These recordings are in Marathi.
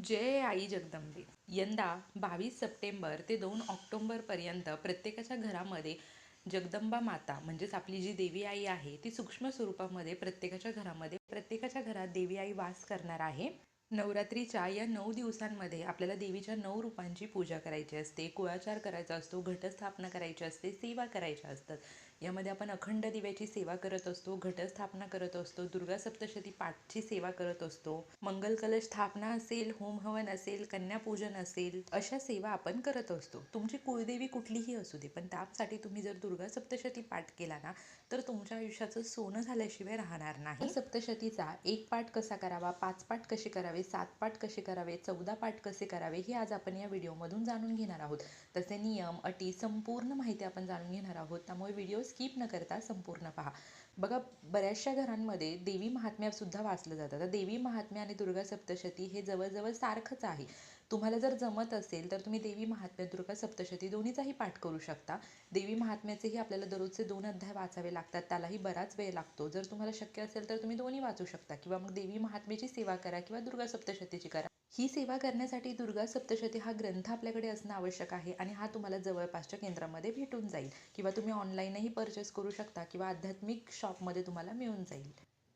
जय आई जगदंबे. यंदा बावीस सप्टेंबर ते दोन ऑक्टोंबरपर्यंत प्रत्येकाच्या घरामध्ये जगदंबा माता म्हणजेच आपली जी देवी आई आहे ती सूक्ष्म स्वरूपामध्ये प्रत्येकाच्या घरामध्ये प्रत्येकाच्या घरात देवी आई वास करणार आहे. नवरात्रीच्या या नऊ दिवसांमध्ये आपल्याला देवीच्या नऊ रूपांची पूजा करायची असते कुळाचार करायचा असतो घटस्थापना करायची असते सेवा करायच्या असतात. यामध्ये आपण अखंड दिव्याची सेवा करत असतो घटस्थापना करत असतो दुर्गा सप्तशती पाठची सेवा करत असतो. मंगल कलश स्थापना असेल होम हवन असेल कन्यापूजन असेल अशा सेवा आपण करत असतो. तुमची कुळदेवी कुठलीही असू दे पण त्यासाठी तुम्ही जर दुर्गा सप्तशती पाठ केला ना तर तुमच्या आयुष्याचं सोनं झाल्याशिवाय राहणार नाही. सप्तशतीचा एक पाठ कसा करावा पाच पाठ कसे करावे सात पाठ कसे करावे चौदा पाठ कसे करावे हे आज आपण या व्हिडिओमधून जाणून घेणार आहोत. तसे नियम अटी संपूर्ण माहिती आपण जाणून घेणार आहोत. त्यामुळे व्हिडिओ स्किप न करता संपूर्ण पहा. बघा बऱ्याचशा घरांमध्ये देवी महात्म्यासुद्धा वाचलं जातं तर देवी महात्म्य आणि दुर्गा सप्तशती हे जवळजवळ सारखंच आहे. तुम्हाला जर जमत असेल तर तुम्ही देवी महात्म्य दुर्गा सप्तशती दोन्हीचाही पाठ करू शकता. देवी महात्म्याचेही आपल्याला दररोजचे दोन अध्याय वाचावे लागतात त्यालाही बराच वेळ लागतो. जर तुम्हाला शक्य असेल तर तुम्ही दोन्ही वाचू शकता किंवा मग देवी महात्म्याची सेवा करा किंवा दुर्गा सप्तशतीची करा. ही सेवा करण्यासाठी दुर्गा सप्तशती हा ग्रंथ आपल्याकडे असणं आवश्यक आहे आणि हा तुम्हाला जवळपासच्या केंद्रामध्ये भेटून जाईल किंवा तुम्ही ऑनलाईनही परचेस करू शकता किंवा आध्यात्मिक शॉपमध्ये तुम्हाला मिळून जाईल.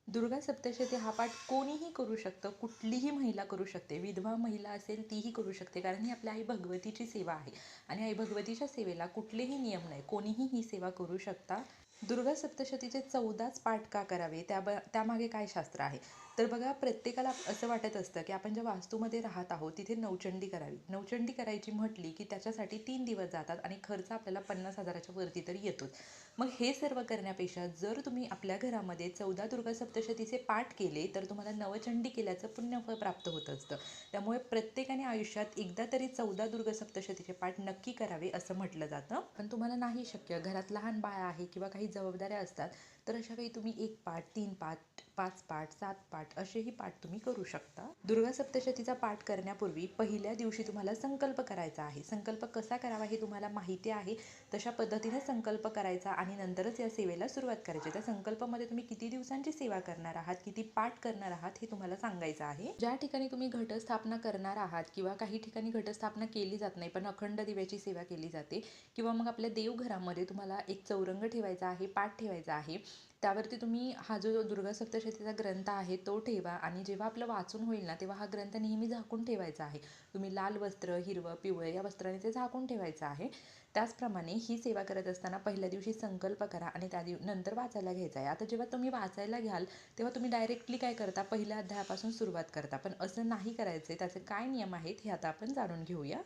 दुर्गा सप्तशती हा पाठ कोणीही करू शकतं कुठलीही महिला करू शकते विधवा महिला असेल तीही करू शकते कारण ही आपल्या आई भगवतीची सेवा आहे. आणि आई भगवतीच्या सेवेला कुठलेही नियम नाही कोणीही ही सेवा करू शकता. दुर्गा सप्तशतीचे चौदाच पाठ का करावे? त्या ब त्यामागे काय शास्त्र आहे? तर बघा प्रत्येकाला असं वाटत असतं की आपण ज्या वास्तूमध्ये राहत आहोत तिथे नवचंडी करावी. नवचंडी करायची म्हटली की त्याच्यासाठी तीन दिवस जातात आणि खर्च आपल्याला पन्नास हजाराच्या वरती तरी येतोच. मग हे सर्व करण्यापेक्षा जर तुम्ही आपल्या घरामध्ये चौदा दुर्गा सप्तशतीचे पाठ केले तर तुम्हाला नवचंडी केल्याचं पुण्यफळ प्राप्त होत असतं. त्यामुळे प्रत्येकाने आयुष्यात एकदा तरी चौदा दुर्गा सप्तशतीचे पाठ नक्की करावे असं म्हटलं जातं. पण तुम्हाला नाही शक्य. घरात लहान बाळ आहे किंवा काही जबाबदाऱ्या असतात तर अशा वेळी तुम्ही एक पाठ तीन पाठ पाच पाठ सात पाठ असेही पाठ तुम्ही करू शकता. दुर्गा सप्तशतीचा पाठ करण्यापूर्वी पहिल्या दिवशी तुम्हाला संकल्प करायचा आहे. संकल्प कसा करावा हे तुम्हाला माहिती आहे. तशा पद्धतीने संकल्प करायचा आणि नंतरच या सेवेला सुरुवात करायची. त्या संकल्पामध्ये तुम्ही किती दिवसांची सेवा करणार आहात किती पाठ करणार आहात हे तुम्हाला सांगायचं आहे. ज्या ठिकाणी तुम्ही घटस्थापना करणार आहात किंवा काही ठिकाणी घटस्थापना केली जात नाही पण अखंड दिव्याची सेवा केली जाते किंवा मग आपल्या देवघरामध्ये तुम्हाला एक चौरंग ठेवायचा आहे पाठ ठेवायचा आहे त्यावरती तुम्ही हा जो दुर्गा सप्तशतीचा ग्रंथ आहे तो ठेवा आणि जेव्हा आपलं वाचून होईल ना तेव्हा हा ग्रंथ नेहमी झाकून ठेवायचा आहे. तुम्ही लाल वस्त्र हिरवं पिवळं या वस्त्राने ते झाकून ठेवायचं आहे. त्याचप्रमाणे ही सेवा करत असताना पहिल्या दिवशी संकल्प करा आणि त्या दिव नंतर वाचायला घ्यायचा आहे. आता जेव्हा तुम्ही वाचायला घ्याल तेव्हा तुम्ही डायरेक्टली काय करता? पहिल्या अध्यायापासून सुरुवात करता. पण असं नाही करायचं आहे त्याचे काय नियम आहेत हे आता आपण जाणून घेऊया.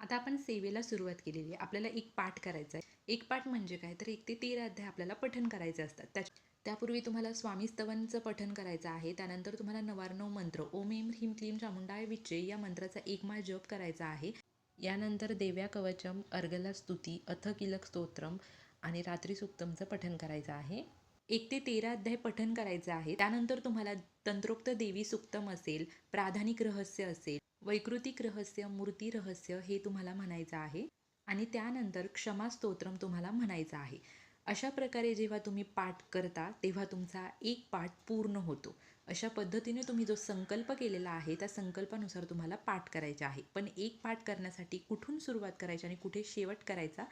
आता आपण सेवेला सुरुवात केलेली आहे. आपल्याला एक पाठ करायचा आहे. एक पाठ म्हणजे काय? तर एक ते तेरा अध्याय आपल्याला पठण करायचे असतात त्या त्यापूर्वी तुम्हाला स्वामी स्तवनचं पठण करायचं आहे. त्यानंतर तुम्हाला नवार्णव मंत्र ओम एम ह्रीम क्लीम चामुंडाय विच्चे या मंत्राचा एक माळ जप करायचा आहे. यानंतर देव्या कवचम अर्गला स्तुती अथ किलक स्तोत्रम आणि रात्री सुक्तमचं पठण करायचं आहे. एक ते तेरा अध्याय पठण करायचं आहे. त्यानंतर तुम्हाला तंत्रोक्त देवी सुक्तम असेल प्राधानिक रहस्य असेल वैकृतिक रहस्य मूर्ती रहस्य हे तुम्हाला म्हणायचं आहे आणि त्यानंतर क्षमा स्तोत्रम तुम्हाला म्हणायचं आहे. अशा प्रकारे जेव्हा तुम्ही पाठ करता तेव्हा तुमचा एक पाठ पूर्ण होतो. अशा पद्धतीने तुम्ही जो संकल्प केलेला आहे त्या संकल्पानुसार तुम्हाला पाठ करायचा आहे. पण एक पाठ करण्यासाठी कुठून सुरुवात करायची आणि कुठे शेवट करायचा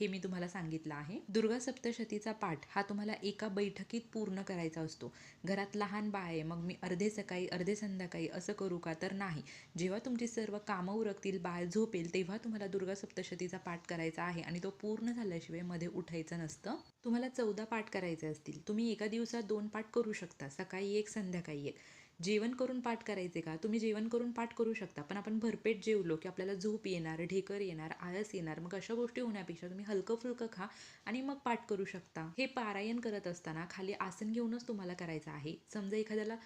हे मी तुम्हाला सांगितलं आहे. दुर्गा सप्तशतीचा पाठ हा तुम्हाला एका बैठकीत पूर्ण करायचा असतो. घरात लहान बाळ आहे मग मी अर्धे सकाळी अर्धे संध्याकाळी असं करू का तर नाही. जेव्हा तुमची सर्व कामं उरकतील बाळ झोपेल तेव्हा तुम्हाला दुर्गा सप्तशतीचा पाठ करायचा आहे आणि तो पूर्ण झाल्याशिवायमध्ये उठायचं नसतं. तुम्हाला चौदा पाठ करायचे असतील. तुम्ही एका दिवसात दोन पाठ करू शकता. सकाळी एक संध्याकाळी एक. जेवण करून पाठ करायचे का? तुम्ही जेवण करून पाठ करू शकता पण आपण भरपेट जेवलो की आपल्याला झोप येणार ढेकर येणार आळस येणार मग अशा गोष्टी होण्यापेक्षा तुम्ही हलकं फुलकं खा आणि मग पाठ करू शकता. हे पारायण करत असताना खाली आसन घेऊनच तुम्हाला करायचं आहे. समजा एखाद्याला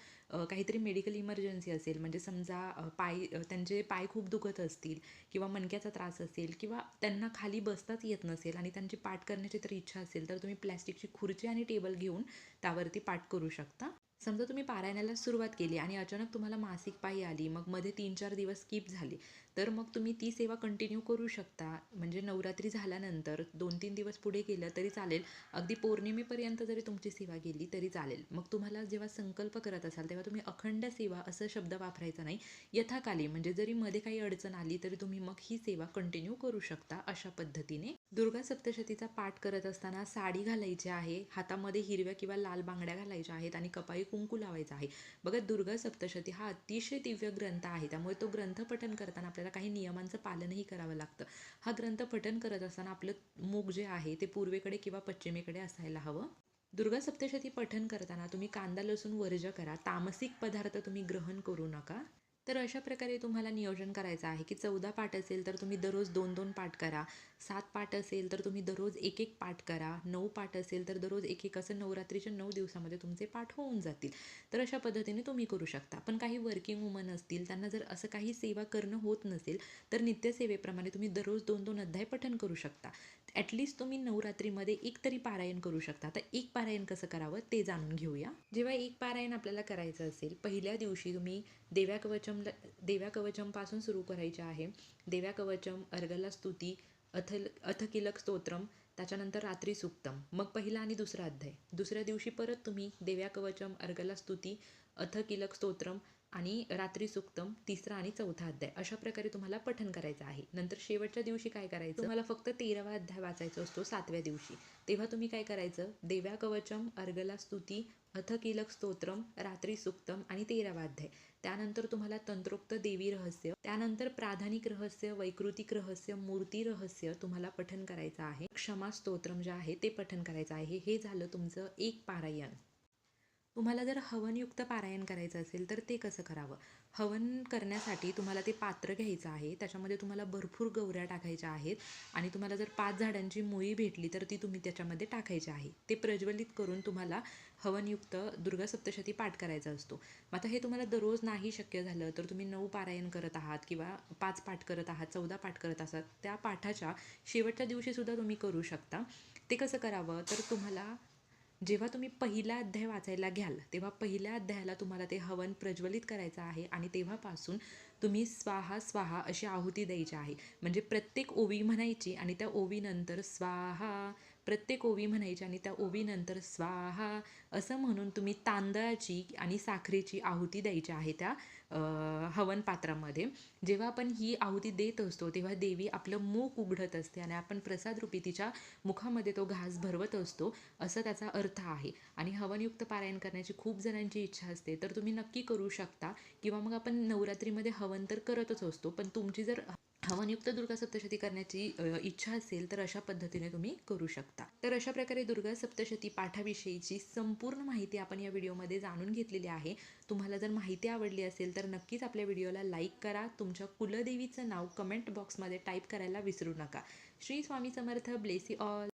काहीतरी मेडिकल इमर्जन्सी असेल म्हणजे समजा पाय त्यांचे पाय खूप दुखत असतील किंवा मणक्याचा त्रास असेल किंवा त्यांना खाली बसताच येत नसेल आणि त्यांची पाठ करण्याची तर इच्छा असेल तर तुम्ही प्लॅस्टिकची खुर्ची आणि टेबल घेऊन त्यावरती पाठ करू शकता. समजा तुम्ही पारायणाला सुरुवात केली आणि अचानक तुम्हाला मासिक पाळी आली मग मध्ये तीन चार दिवस स्किप झाले. तर मग तुम्ही ती सेवा कंटिन्यू करू शकता. म्हणजे नवरात्री झाल्यानंतर दोन तीन दिवस पुढे गेलं तरी चालेल. अगदी पौर्णिमेपर्यंत जरी तुमची सेवा गेली तरी चालेल. मग तुम्हाला जेव्हा संकल्प करत असाल तेव्हा तुम्ही अखंड सेवा असं शब्द वापरायचा नाही. यथाकाली म्हणजे जरी मध्ये काही अडचण आली तरी तुम्ही मग ही सेवा कंटिन्यू करू शकता अशा पद्धतीने. दुर्गा सप्तशतीचा पाठ करत असताना साडी घालायची आहे हातामध्ये हिरव्या किंवा लाल बांगड्या घालायच्या आहेत आणि कपाळी कुंकू लावायचा आहे. बघा दुर्गा सप्तशती हा अतिशय दिव्य ग्रंथ आहे. त्यामुळे तो ग्रंथ पठन करताना आपल्याला काही नियमांचं पालनही करावं लागतं. हा ग्रंथ पठन करत असताना आपलं मुख जे आहे ते पूर्वेकडे किंवा पश्चिमेकडे असायला हवं. दुर्गा सप्तशती पठन करताना तुम्ही कांदा लसूण वर्ज करा. तामसिक पदार्थ तुम्ही ग्रहण करू नका. तर अशा प्रकारे तुम्हाला नियोजन करायचं आहे की चौदा पाठ असेल तर तुम्ही दररोज दोन दोन पाठ करा. सात पाठ असेल तर तुम्ही दररोज एक एक पाठ करा. नऊ पाठ असेल तर दररोज एक एक असं नवरात्रीच्या नऊ दिवसामध्ये तुमचे पाठ होऊन जातील. तर अशा पद्धतीने तुम्ही करू शकता. पण काही वर्किंग वुमन असतील त्यांना जर असं काही सेवा करणं होत नसेल तर नित्यसेवेप्रमाणे तुम्ही दररोज दोन दोन अध्याय पठन करू शकता. ॲटलिस्ट तुम्ही नवरात्रीमध्ये एक तरी पारायण करू शकता. तर एक पारायण कसं करावं ते जाणून घेऊया. जेव्हा एक पारायण आपल्याला करायचं असेल पहिल्या दिवशी तुम्ही देव्या कवचम देव्या कवचमपासून सुरू करायचे आहे. देव्या कवचम अर्गला स्तुती अथल अथकिलक स्तोत्रम त्याच्यानंतर रात्री सुक्तम. मग पहिला आणि दुसरा अध्याय. दुसऱ्या दिवशी परत तुम्ही देव्या कवचम अर्गला स्तुती अथकिलक स्तोत्रम आणि रात्री सुक्तम तिसरा आणि चौथा अध्याय. अशा प्रकारे तुम्हाला पठन करायचं आहे. नंतर शेवटच्या दिवशी काय करायचं? तुम्हाला फक्त तेरावा अध्याय वाचायचा असतो सातव्या दिवशी. तेव्हा तुम्ही काय करायचं? देव्या कवचम अर्गला स्तुती अथकिलक स्तोत्रम रात्री सुक्तम आणि तेरावा अध्याय. त्यानंतर तुम्हाला तंत्रोक्त देवी रहस्य त्यानंतर प्राधानिक रहस्य वैकृतिक रहस्य मूर्ती रहस्य तुम्हाला पठन करायचं आहे. क्षमा स्तोत्रम जे आहे ते पठन करायचं आहे. हे झालं तुमचं एक पारायण. तुम्हाला जर हवनयुक्त पारायण करायचं असेल तर ते कसं करावं? हवन करण्यासाठी तुम्हाला ते पात्र घ्यायचं आहे त्याच्यामध्ये तुम्हाला भरपूर गवऱ्या टाकायच्या आहेत आणि तुम्हाला जर पाच झाडांची मुळी भेटली तर ती तुम्ही त्याच्यामध्ये टाकायची आहे. ते प्रज्वलित करून तुम्हाला हवनयुक्त दुर्गा सप्तशती पाठ करायचा असतो. मग आता हे तुम्हाला दररोज नाही शक्य झालं तर तुम्ही नऊ पारायण करत आहात किंवा पाच पाठ करत आहात चौदा पाठ करत आहात त्या पाठाच्या शेवटच्या दिवशीसुद्धा तुम्ही करू शकता. ते कसं करावं? तर तुम्हाला जेव्हा तुम्ही पहिला अध्याय वाचायला घ्याल तेव्हा पहिल्या अध्यायाला तुम्हाला ते हवन प्रज्वलित करायचं आहे आणि तेव्हापासून तुम्ही स्वाहा स्वाहा अशी आहुती द्यायची आहे. म्हणजे प्रत्येक ओवी म्हणायची आणि त्या ओवीनंतर स्वाहा प्रत्येक ओवी म्हणायची आणि त्या ओवीनंतर स्वाहा असं म्हणून तुम्ही तांदळाची आणि साखरेची आहुती द्यायची आहे त्या हवन पात्रामध्ये. जेव्हा आपण ही आहुती देत असतो तेव्हा देवी आपलं मुख उघडत असते आणि आपण प्रसादरूपी तिच्या मुखामध्ये तो घास भरवत असतो असं त्याचा अर्थ आहे. आणि हवनयुक्त पारायण करण्याची खूप जणांची इच्छा असते. तर तुम्ही नक्की करू शकता. किंवा मग आपण नवरात्रीमध्ये हवन तर करतच असतो. पण तुमची जर हवनयुक्त दुर्गा सप्तशती करण्याची इच्छा असेल तर अशा पद्धतीने तुम्ही करू शकता. तर अशा प्रकारे दुर्गा सप्तशती पाठाविषयीची संपूर्ण माहिती आपण या व्हिडिओमध्ये जाणून घेतलेली आहे. तुम्हाला जर माहिती आवडली असेल तर नक्कीच आपल्या व्हिडिओला लाईक करा. तुमच्या कुलदेवीचं नाव कमेंट बॉक्समध्ये टाईप करायला विसरू नका. श्री स्वामी समर्थ. Bless all.